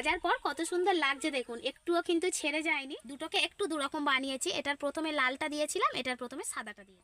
ভাজার পর কত সুন্দর লাগছে দেখুন। একটুও কিন্তু ছেড়ে যায়নি। দুটোকে একটু দুরকম বানিয়েছি। এটার প্রথমে লালটা দিয়েছিলাম, এটার প্রথমে সাদাটা দিয়ে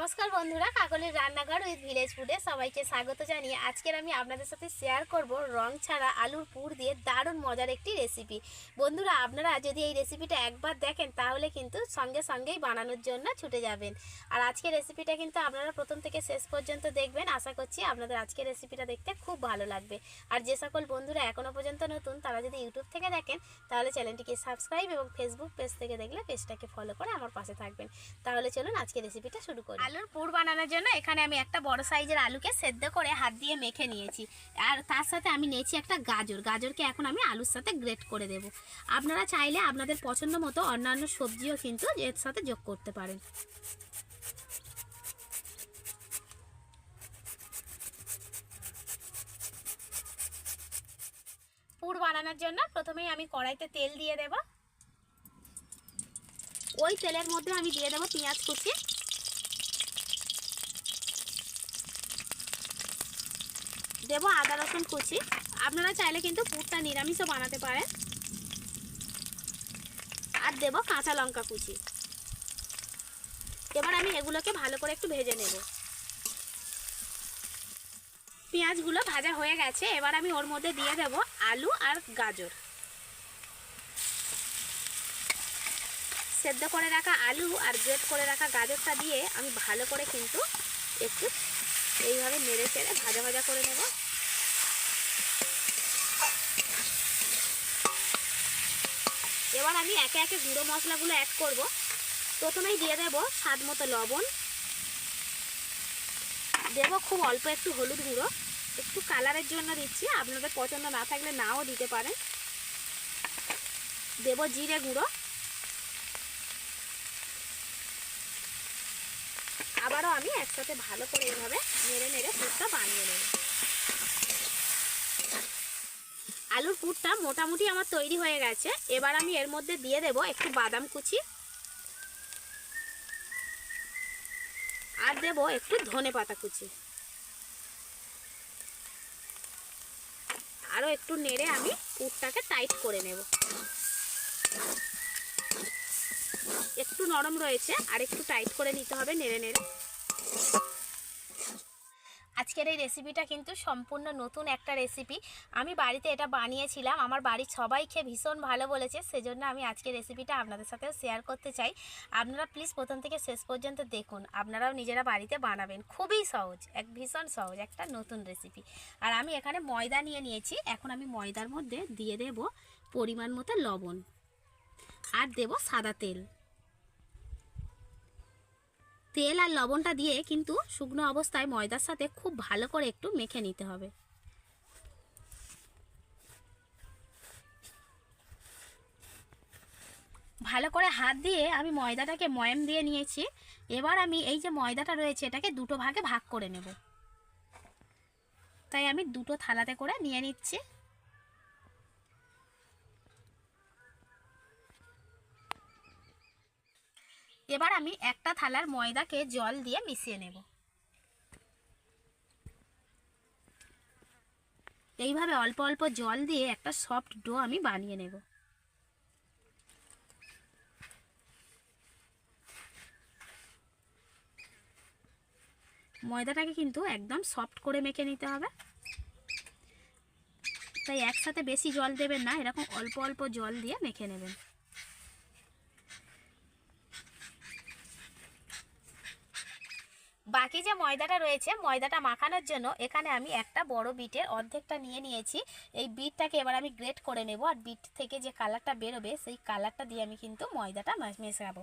নমস্কার বন্ধুরা, কাকলির রান্নাঘর উইথ ভিলেজ ফুডে সবাইকে স্বাগত জানিয়ে আজকের আমি আপনাদের সাথে শেয়ার করব রং ছাড়া আলুর পুর দিয়ে দারুণ মজার একটি রেসিপি বন্ধুরা, আপনারা যদি এই রেসিপিটা একবার দেখেন, তাহলে কিন্তু সঙ্গে সঙ্গেই বানানোর জন্য ছুটে যাবেন। আর আজকের রেসিপিটা কিন্তু আপনারা প্রথম থেকে শেষ পর্যন্ত দেখবেন। আশা করছি আপনাদের আজকের রেসিপিটা দেখতে খুব ভালো লাগবে। আর যে সকল বন্ধুরা এখনও পর্যন্ত নতুন, তারা যদি ইউটিউব থেকে দেখেন, তাহলে চ্যানেলটিকে সাবস্ক্রাইব এবং ফেসবুক পেজ থেকে দেখলে পেজটাকে ফলো করে আমার পাশে থাকবেন। তাহলে চলুন আজকে রেসিপিটা শুরু করি। আলুর পুর বানানোর জন্য এখানে আমি একটা বড় সাইজের আলুকে সেদ্ধ করে হাত দিয়ে মেখে নিয়েছি। আর তার সাথে আমি নিয়েছি একটা গাজর। গাজরকে এখন আমি আলুর সাথে গ্রেট করে দেব। আপনারা চাইলে আপনাদের পছন্দ মতো অন্যান্য সবজিও কিন্তু এর সাথে যোগ করতে পারেন। পুর বানানোর জন্য প্রথমেই আমি কড়াইতে তেল দিয়ে দেব। ওই তেলের মধ্যে আমি দিয়ে দেবো পেঁয়াজ কুচি। দেবো আদা, রসুন, কুচি। আপনারা চাইলে কিন্তু পুরটা নিরামিষও বানাতে পারেন। আর দেবো কাঁচা লঙ্কা কুচি। এবার আমি এগুলোকে ভালো করে একটু ভেজে নেব। পেঁয়াজগুলো ভাজা হয়ে গেছে, এবার আমি ওর মধ্যে দিয়ে দেব আলু আর গাজর। সেদ্ধ করে রাখা আলু আর গ্রেট করে রাখা গাজরটা দিয়ে আমি ভালো করে কিন্তু একটু এইভাবে নেড়ে চেড়ে ভাজা ভাজা করে নেব। এবার আমি একে একে গুঁড়ো মশলাগুলো অ্যাড করব। প্রথমেই দিয়ে দেব স্বাদ মতো লবণ। দেব খুব অল্প একটু হলুদ গুঁড়ো। একটু কালারের জন্য দিচ্ছি, আপনাদের পছন্দ না থাকলে নাও দিতে পারেন। দেব জিরে গুঁড়ো। আবারও আমি একসাথে ভালো করে এইভাবে নেড়ে নেড়ে পুরটা বানিয়ে নেব। আলুর পুরটা মোটামুটি আমার তৈরি হয়ে গেছে। এবার আমি এর মধ্যে দিয়ে দেব একটু বাদাম কুচি। আর দেব একটু ধনে পাতা কুচি। আরও একটু নেড়ে আমি পুরটাকে টাইট করে নেব। একটু নরম রয়েছে, আর একটু টাইট করে নিতে হবে নেড়ে নেড়ে। আজকের এই রেসিপিটা কিন্তু সম্পূর্ণ নতুন একটা রেসিপি আমি বাড়িতে এটা বানিয়েছিলাম, আমার বাড়ির সবাই খেয়ে ভীষণ ভালো বলেছে, সেজন্য আমি আজকের রেসিপিটা আপনাদের সাথেও শেয়ার করতে চাই। আপনারা প্লিজ প্রথম থেকে শেষ পর্যন্ত দেখুন, আপনারাও নিজেরা বাড়িতে বানাবেন। খুবই সহজ, এক ভীষণ সহজ একটা নতুন রেসিপি আর আমি এখানে ময়দা নিয়ে নিয়েছি, এখন আমি ময়দার মধ্যে দিয়ে দেব পরিমাণ মতো লবণ। আর দেব সাদা তেল। তেল আর লবণটা দিয়ে কিন্তু শুকনো অবস্থায় ময়দার সাথে খুব ভালো করে একটু মেখে নিতে হবে। ভালো করে হাত দিয়ে আমি ময়দাটাকে ময়াম দিয়ে নিয়েছি। এবার আমি এই যে ময়দাটা রয়েছে, এটাকে দুটো ভাগে ভাগ করে নেব। তাই আমি দুটো থালাতে করে নিয়ে নিচ্ছি। এবার আমি একটা থালার ময়দাকে জল দিয়ে মিশিয়ে নেব। এইভাবে অল্প অল্প জল দিয়ে একটা সফট ডো আমি বানিয়ে নেব। ময়দাটাকে কিন্তু একদম সফট করে মেখে নিতে হবে। তাই একসাথে বেশি জল দেবেন না, এরকম অল্প অল্প জল দিয়ে মেখে নেবেন। বাকি যে ময়দাটা রয়েছে, ময়দাটা মাখানোর জন্য এখানে আমি একটা বড় বিটের অর্ধেকটা নিয়ে নিয়েছি। এই বিটটাকে এবার আমি গ্রেট করে নেব আর বিট থেকে যে কালারটা বেরোবে, সেই কালারটা দিয়ে আমি কিন্তু ময়দাটা মেশাবো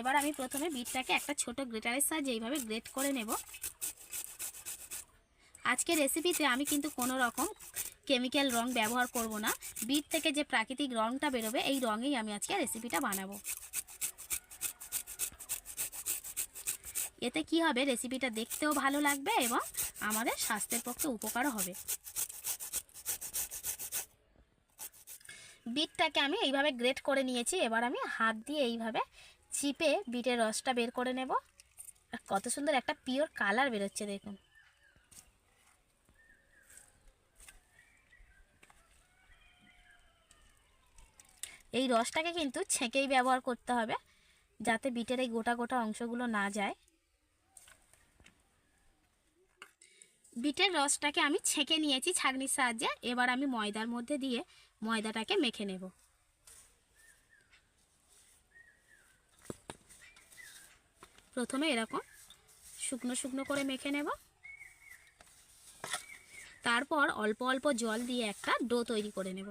এবার আমি প্রথমে বিটটাকে একটা ছোট গ্রেটারের সাহায্যে এইভাবে গ্রেট করে নেব। আজকের রেসিপিতে আমি কিন্তু কোনো রকম কেমিক্যাল রং ব্যবহার করব না। বিট থেকে যে প্রাকৃতিক রংটা বেরোবে, এই রঙেই আমি আজকে রেসিপিটা বানাবো। এতে কি হবে? রেসিপিটা দেখতেও ভালো লাগবে এবং আমাদের স্বাস্থ্যের পক্ষে উপকারও হবে। বিটটাকে আমি এইভাবে গ্রেট করে নিয়েছি। এবার আমি হাত দিয়ে এইভাবে চিপে বিটের রসটা বের করে নেব। আর কত সুন্দর একটা পিওর কালার বেরোচ্ছে, দেখুন। এই রসটাকে কিন্তু ছেঁকেই ব্যবহার করতে হবে, যাতে বিটের এই গোটা গোটা অংশগুলো না যায়। বিটের রসটাকে আমি ছেঁকে নিয়েছি ছাঁকনির সাহায্যে। এবার আমি ময়দার মধ্যে দিয়ে ময়দাটাকে মেখে নেব। প্রথমে এরকম শুকনো শুকনো করে মেখে নেব। তারপর অল্প অল্প জল দিয়ে একটা ডো তৈরি করে নেব।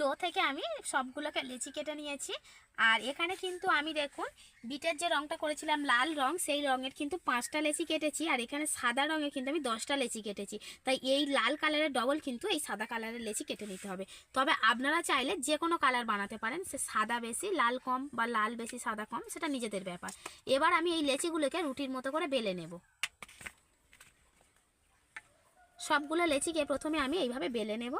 ডো থেকে আমি সবগুলোকে লেচি কেটে নিয়েছি। আর এখানে কিন্তু আমি দেখুন, বিটের যে রঙটা করেছিলাম লাল রং, সেই রঙের কিন্তু পাঁচটা লেচি কেটেছি। আর এখানে সাদা রঙের কিন্তু আমি দশটা লেচি কেটেছি। তাই এই লাল কালারের ডবল কিন্তু এই সাদা কালারের লেচি কেটে নিতে হবে। তবে আপনারা চাইলে যে কোনো কালার বানাতে পারেন। সে সাদা বেশি, লাল কম বা লাল বেশি, সাদা কম, সেটা নিজেদের ব্যাপার। এবার আমি এই লেচিগুলোকে রুটির মতো করে বেলে নেব। সবগুলো লেচিকে প্রথমে আমি এইভাবে বেলে নেব।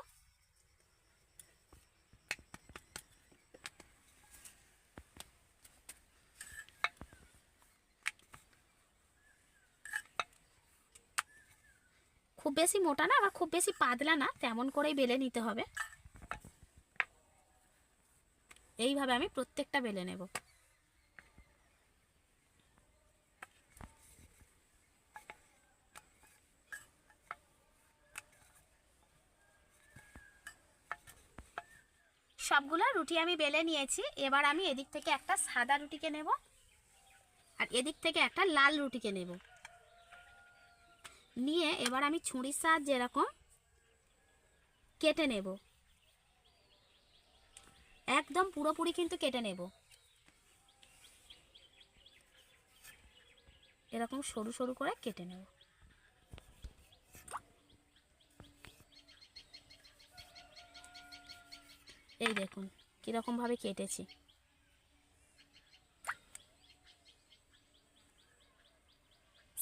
বেশি মোটা না, আবার খুব বেশি পাতলা না, তেমন করেই বেলে নিতে হবে। এইভাবে আমি প্রত্যেকটা বেলে নেব। সবগুলো রুটি আমি বেলে নিয়েছি, এবার আমি এদিক থেকে একটা সাদা রুটিকে নেব, আর এদিক থেকে একটা লাল রুটিকে নেব। নিয়ে এবার আমি ছুরির সাহায্যে এরকম কেটে নেব। একদম পুরোপুরি কিন্তু কেটে নেব। এরকম সরু সরু করে কেটে নেব। এই দেখুন, কীরকম ভাবে কেটেছি।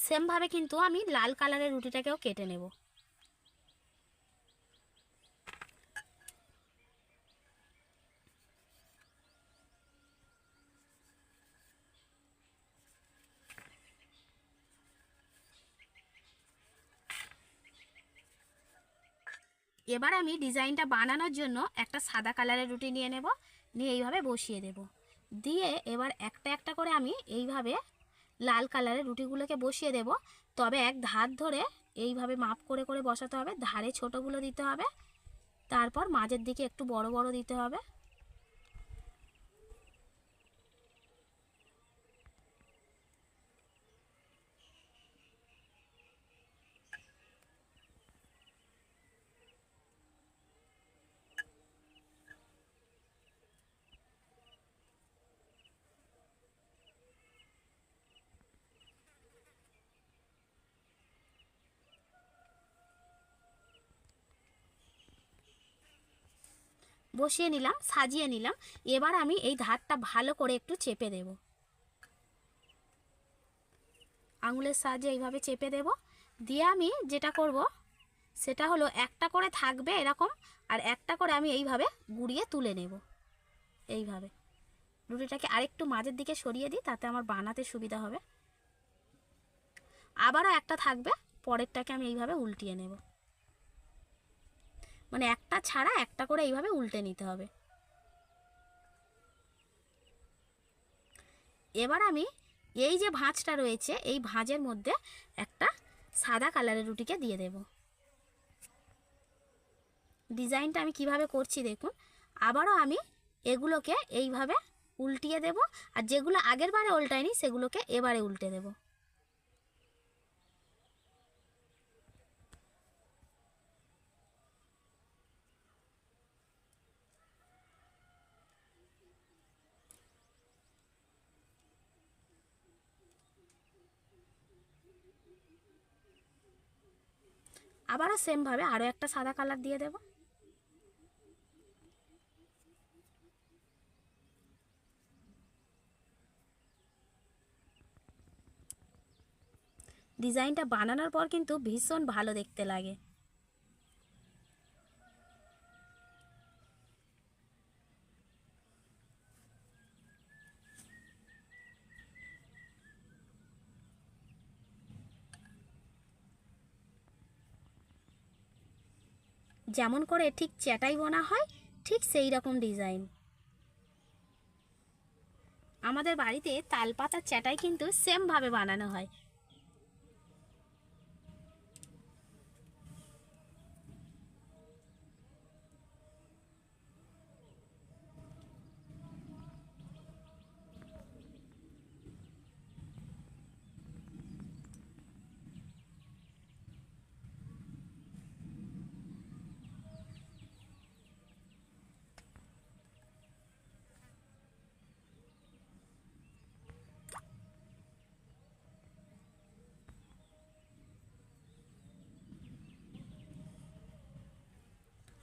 সেমভাবে কিন্তু আমি লাল কালারের রুটিটাকেও কেটে নেব। এবার আমি ডিজাইনটা বানানোর জন্য একটা সাদা কালারের রুটি নিয়ে নেব, নিয়ে এইভাবে বসিয়ে দেব। দিয়ে এবার একটা একটা করে আমি এইভাবে লাল কালারের রুটিগুলোকে বসিয়ে দেব। তবে এক ধার ধরে এইভাবে মাপ করে করে বসাতে হবে। ধারে ছোটোগুলো দিতে হবে। তারপর মাঝের দিকে একটু বড় বড় দিতে হবে। বসিয়ে নিলাম, সাজিয়ে নিলাম। এবার আমি এই ধারটা ভালো করে একটু চেপে দেব। আঙুলের সাহায্যে এইভাবে চেপে দেব। দিয়ে আমি যেটা করব, সেটা হলো একটা করে থাকবে এরকম, আর একটা করে আমি এইভাবে গুড়িয়ে তুলে নেব। এইভাবে। রুটিটাকে আরেকটু মাঝের দিকে সরিয়ে দিই, তাতে আমার বানাতে সুবিধা হবে। আবারও একটা থাকবে, পরেরটাকে আমি এইভাবে উল্টিয়ে নেব। মানে একটা ছাড়া একটা করে এইভাবে উল্টে নিতে হবে। এবার আমি এই যে ভাঁজটা রয়েছে, এই ভাঁজের মধ্যে একটা সাদা কালারের রুটিকে দিয়ে দেব। ডিজাইনটা আমি কীভাবে করছি দেখুন, আবারও আমি এগুলোকে এইভাবে উল্টিয়ে দেব, আর যেগুলো আগের বারে উল্টায়নি সেগুলোকে এবারে উল্টে দেবো। আবারও সেমভাবে আরও একটা সাদা কালার দিয়ে দেব। ডিজাইনটা বানানোর পর কিন্তু ভীষণ ভালো দেখতে লাগে। যেমন করে ঠিক চ্যাটাই বোনা হয়, ঠিক সেই রকম ডিজাইন। আমাদের বাড়িতে তালপাতার চ্যাটাই কিন্তু সেমভাবে বানানো হয়।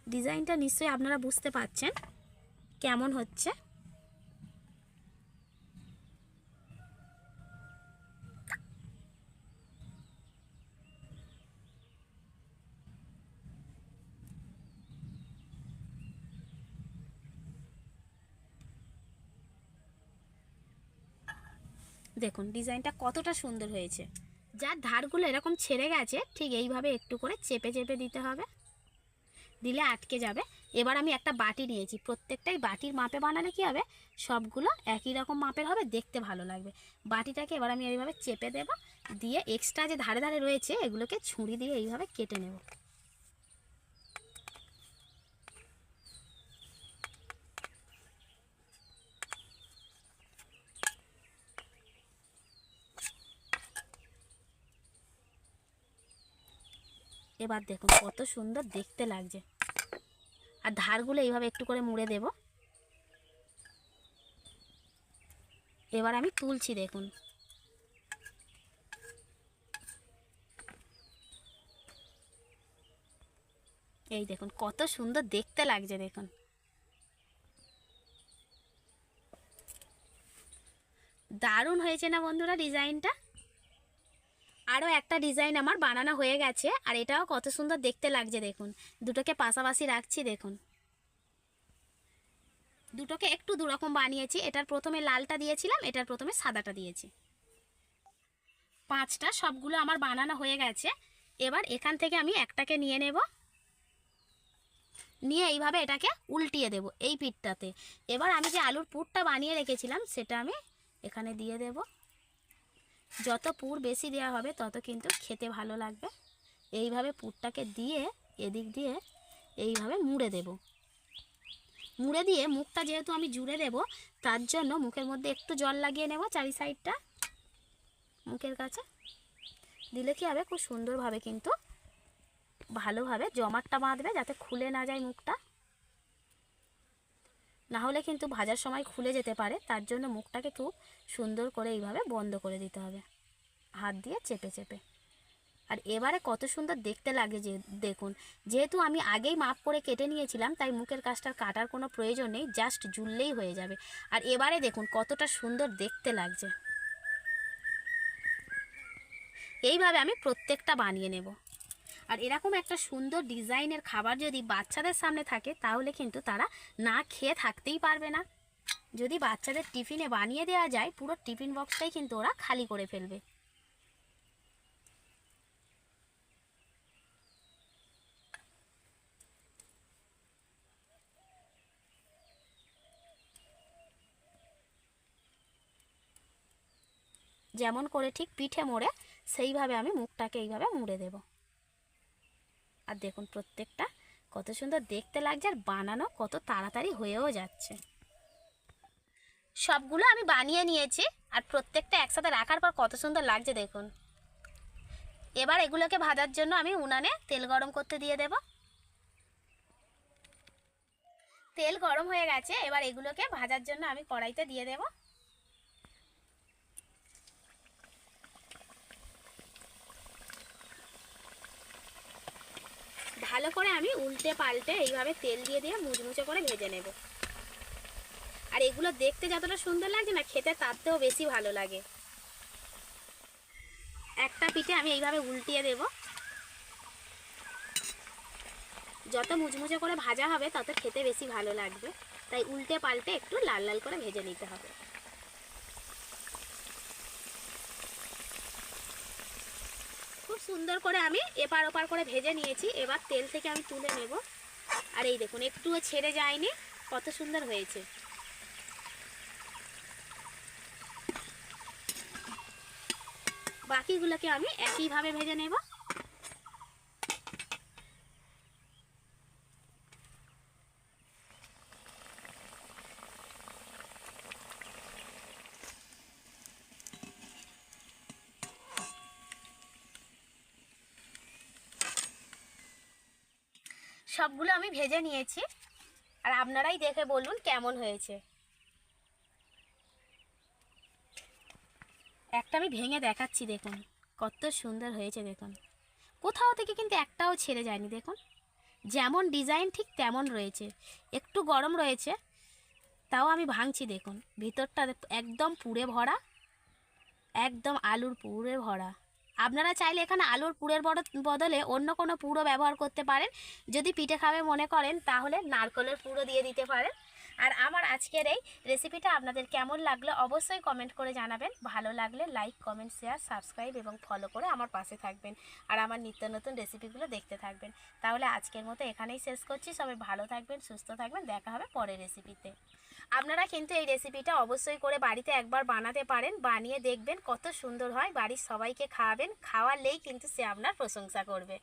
ডিজাইনটা নিশ্চয়ই আপনারা বুঝতে পারছেন কেমন হচ্ছে। দেখুন, ডিজাইনটা কতটা সুন্দর হয়েছে। যার ধারগুলো এরকম ছেড়ে গেছে, ঠিক এইভাবে একটু করে চেপে চেপে দিতে হবে। দিলে আটকে যাবে। এবার আমি একটা বাটি নিয়েছি। প্রত্যেকটাই বাটির মাপে বানালে কি হবে? সবগুলো একই রকম মাপের হবে, দেখতে ভালো লাগবে। বাটিটাকে এবার আমি এইভাবে চেপে দেব। দিয়ে এক্সট্রা যে ধারে ধারে রয়েছে, এগুলোকে ছুরি দিয়ে এইভাবে কেটে নেব। এবার দেখুন কত সুন্দর দেখতে লাগছে। আর ধারগুলো এইভাবে একটু করে মুড়ে দেব। এবার আমি তুলছি দেখুন। এই দেখুন কত সুন্দর দেখতে লাগছে দেখুন। দারুণ হয়েছে না বন্ধুরা ডিজাইনটা? আরও একটা ডিজাইন আমার বানানো হয়ে গেছে, আর এটাও কত সুন্দর দেখতে লাগছে দেখুন। দুটোকে পাশাপাশি রাখছি দেখুন। দুটোকে একটু দুরকম বানিয়েছি, এটার প্রথমে লালটা দিয়েছিলাম, এটার প্রথমে সাদাটা দিয়েছি। পাঁচটা সবগুলো আমার বানানো হয়ে গেছে, এবার এখান থেকে আমি একটাকে নিয়ে নেব। নিয়ে এইভাবে এটাকে উল্টিয়ে দেব এই পিঠটাতে। এবার আমি যে আলুর পুরটা বানিয়ে রেখেছিলাম, সেটা আমি এখানে দিয়ে দেবো। যত পুর বেশি দেওয়া হবে, তত কিন্তু খেতে ভালো লাগবে। এইভাবে পুরটাকে দিয়ে, এদিক দিয়ে এইভাবে মুড়ে দেব। মুড়ে দিয়ে মুখটা যেহেতু আমি জুড়ে দেব, তার জন্য মুখের মধ্যে একটু জল লাগিয়ে নেব চারি সাইডটা মুখের কাছে। দিলে কি হবে? খুব সুন্দরভাবে কিন্তু ভালোভাবে জমাটটা বাঁধবে, যাতে খুলে না যায় মুখটা। না হলে কিন্তু ভাজার সময় খুলে যেতে পারে, তার জন্য মুখটাকে খুব সুন্দর করে এইভাবে বন্ধ করে দিতে হবে। হাত দিয়ে চেপে চেপে। আর এবারে কত সুন্দর দেখতে লাগে যে, দেখুন, যেহেতু আমি আগেই মাপ করে কেটে নিয়েছিলাম, তাই মুখের কাজটা কাটার কোনো প্রয়োজন নেই, জাস্ট জুললেই হয়ে যাবে। আর এবারে দেখুন কতটা সুন্দর দেখতে লাগছে। এইভাবে আমি প্রত্যেকটা বানিয়ে নেব। আর এরকম একটা সুন্দর ডিজাইনের খাবার যদি বাচ্চাদের সামনে থাকে, তাহলে কিন্তু তারা না খেয়ে থাকতেই পারবে না। যদি বাচ্চাদের টিফিনে বানিয়ে দেওয়া যায়, পুরো টিফিন বক্সটাই কিন্তু ওরা খালি করে ফেলবে। যেমন করে ঠিক পিঠে মোড়ে, সেইভাবে আমি মুখটাকে এইভাবে মুড়ে দেব। আর দেখুন প্রত্যেকটা কত সুন্দর দেখতে লাগছে আর বানানো কত তাড়াতাড়ি হয়েও যাচ্ছে। সবগুলো আমি বানিয়ে নিয়েছি আর প্রত্যেকটা একসাথে রাখার পর কত সুন্দর লাগছে দেখুন। এবার এগুলোকে ভাজার জন্য আমি উনানে তেল গরম করতে দিয়ে দেব। তেল গরম হয়ে গেছে, এবার এগুলোকে ভাজার জন্য আমি কড়াইতে দিয়ে দেব। ভালো করে আমি উল্টে পাল্টে এইভাবে তেল দিয়ে দিয়ে মুচমুচে করে ভেজে নেব। আর এগুলো দেখতে যতটা সুন্দর লাগছে না, খেতে তার থেকেও বেশি ভালো লাগে। একটা পিঠে আমি এইভাবে উল্টিয়ে দেব। যত মুচমুচে করে ভাজা হবে, তত খেতে বেশি ভালো লাগবে। তাই উল্টে পাল্টে একটু লাল লাল করে ভেজে নিতে হবে। সুন্দর করে আমি এপার ওপার করে ভেজে নিয়েছি। এবার তেল থেকে আমি তুলে নেব। আর এই দেখুন, একটুও ছেড়ে যায়নি, কত সুন্দর হয়েছে। বাকিগুলোকে আমি একইভাবে ভেজে নেব। সবগুলো আমি ভেজে নিয়েছি। আর আপনারাই দেখে বলুন কেমন হয়েছে। একটা আমি ভেঙে দেখাচ্ছি দেখুন, কত সুন্দর হয়েছে দেখুন। কোথাও থেকে কিন্তু একটাও ছেড়ে যায়নি দেখুন। যেমন ডিজাইন ঠিক তেমন রয়েছে। একটু গরম রয়েছে, তাও আমি ভাঙছি দেখুন। ভিতরটা একদম পুড়ে ভরা, একদম আলুর পুড়ে ভরা। আপনারা চাইলে এখানে আলুর পুরের বদলে অন্য কোনো পুরো ব্যবহার করতে পারেন। যদি পিঠে খাবে মনে করেন, তাহলে নারকলের পুরো দিয়ে দিতে পারেন। আর আমার আজকের এই রেসিপিটা আপনাদের কেমন লাগল অবশ্যই কমেন্ট করে জানাবেন। ভালো লাগলে লাইক কমেন্ট শেয়ার সাবস্ক্রাইব এবং ফলো করে আমার পাশে থাকবেন আর আমার নিত্য নতুন রেসিপিগুলো দেখতে থাকবেন। তাহলে আজকের মতো এখানেই শেষ করছি। সবাই ভালো থাকবেন, সুস্থ থাকবেন। দেখা হবে পরের রেসিপিতে আপনারা কিন্তু এই রেসিপিটা অবশ্যই করে বাড়িতে একবার বানাতে পারেন। বানিয়ে দেখবেন কত সুন্দর হয়। বাড়ির সবাইকে খাওয়াবেন। খাওয়ালেই কিন্তু সে আপনার প্রশংসা করবে।